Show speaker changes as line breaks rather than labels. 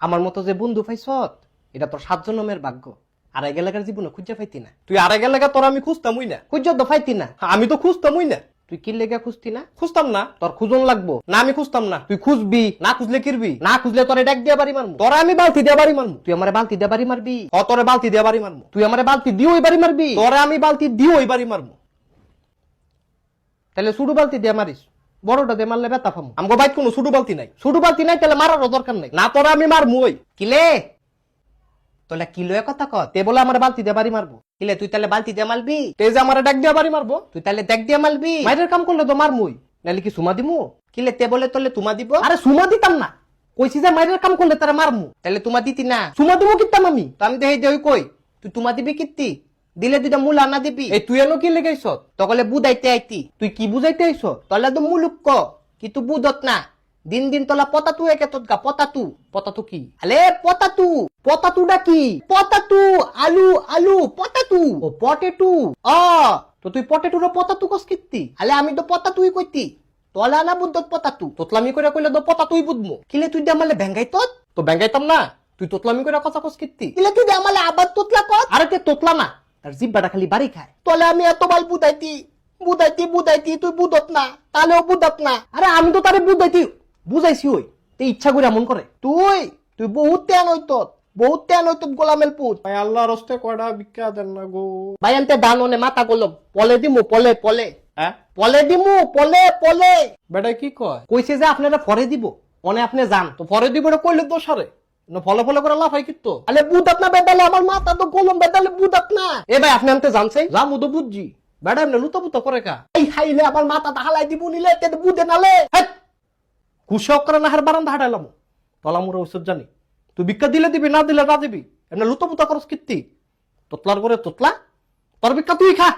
আমার মতো যে বন্ধু পাইছত এটা তোর সাতজন জন্মের ভাগ্য। আড়াই গেলাকার জীবনে খুঁজে পাইতি না। তুই আড়াই গেলাকা তোর আমি খুঁজতামই না। খুঁজ তো পাইতি না। আমি তো খুঁজতামই না। তুই কি লেগে খুঁজতি না? খুঁজতাম না। তোর খুঁজন লাগবো। না আমি খুঁজতাম না। তুই খুঁজবি না খুঁজলে কিরবি? না খুঁজলে তোরে ডাক দিয়া বাড়ি মারমু। তোরা আমি বালতি দিয়া বাড়ি মারমু। তুই আমারে বালতি দিয়া বাড়ি মারবি? ও তোরে বালতি দিয়া বাড়ি মারমু। তুই আমারে বালতি দিয়ে ওই বাড়ি মারবি? তোরে আমি বালতি দিয়ে ওই বাড়ি মারমু। তাহলে সুডু বালতি দিয়ে মারিস। বড়টা দিয়ে মারলে ব্যথা পামু। আমগো বাইক কোনো সুডু বালতি নাই। সুডু বালতি নাই তাহলে মারারও দরকার নাই। না তোরা আমি মারমু ওই কিলে? তোলা কিলো কথা কত তে বলে আমার বালতি দিয়ে বাড়ি মারবো। কিলে তুই তাহলে বালতি দিয়ে মারবি? তে যে আমার ডাক দিয়ে বাড়ি মারবো? তুই তাহলে দেখ দিয়ে মারবি। মাইরের কাম করলে তো মারমুই। নাহলে কি সুমা দিমু? কিলে তে বলে তোলে তুমা দিব? আরে সুমা দিতাম না। কইছি যে মাইরের কাম করলে তারা মারমু। তাহলে তুমা দিতি না। সুমা দিব কিতাম আমি। তো আমি দেই দেই কই? তুই তুমা দিবি কিত্তি? দিলে দুইটা মূল আনা দিবি। এই তুই এনো কি লেগাইছ তকলে বুঝাইতে আইতি। তুই কি বুঝাইতে আইছ তলে তো মুলুক ক কিন্তু বুঝত না। দিন দিন তোলা পতাতু একে গা পতাতু। পতাতু কি? আলে পতাতু। পতাতুটা কি? পতাতু আলু আলু পতাতু। ও পটেটু। অ। তো তুই পটেটুর পতাতু কস কিত্তি? আলে আমি তো পতাতুই কইতি। তলা না বুদ্ধত পতাতু। তোতলামি করে কইলে তো পতাতুই বুঝমু কিলে তুই দেমালে ভেঙ্গাই তত? তো ভেঙ্গাইতাম না। তুই তোতলামি করে কথা কস কিত্তি। কিলে তুই দেমালে আবার তোতলা কত আরে তে তোতলা না। তার জিব্বাটা খালি বাড়ি খায়। তলে আমি এত বাল বুদাইতি বুদাইতি বুদাইতি তুই বুদত না তাহলেও বুদত না। আরে আমি তো তারে বুদাইতি বুঝাইছি ওই। তে ইচ্ছা করে এমন করে। তুই তুই বহুত তেন হইত বহুত তেন হইত গোলামেল পুত।
ভাই আল্লাহ রস্তে কয়টা ভিক্ষা দেন না গো।
ভাই আনতে দান ওনে মাথা গলম। পলে দিমু পলে পলে।
হ্যাঁ?
পলে দিমু পলে পলে।
বেটা কি কয়?
কইছে যে আপনারা পরে দিব। অনে আপনি যান।
তো পরে দিব এটা কইলে না ফলে ফলে করে লাফাই কিন্তু।
আলে বুধ আপনা বেদালে আমার মাথা তো গলম বেদালে বুধ আপনা এ ভাই আপনি আনতে জানছে
যা মুতো বুঝছি। বেটা এমনি লুতো পুতো করে কা।
এই হাইলে আমার মাথা হালাই দিব নিলে তে বুধে নালে।
কুশক করে না হার বারান্দা হাঁটাইলাম তলা মুরা ওষুধ জানি। তুই ভিক্ষা দিলে দিবি না দিলে না দিবি? এমনি লুতো পুতো করস কীর্তি তোতলার করে তোতলা? তোর ভিক্ষা তুই খা।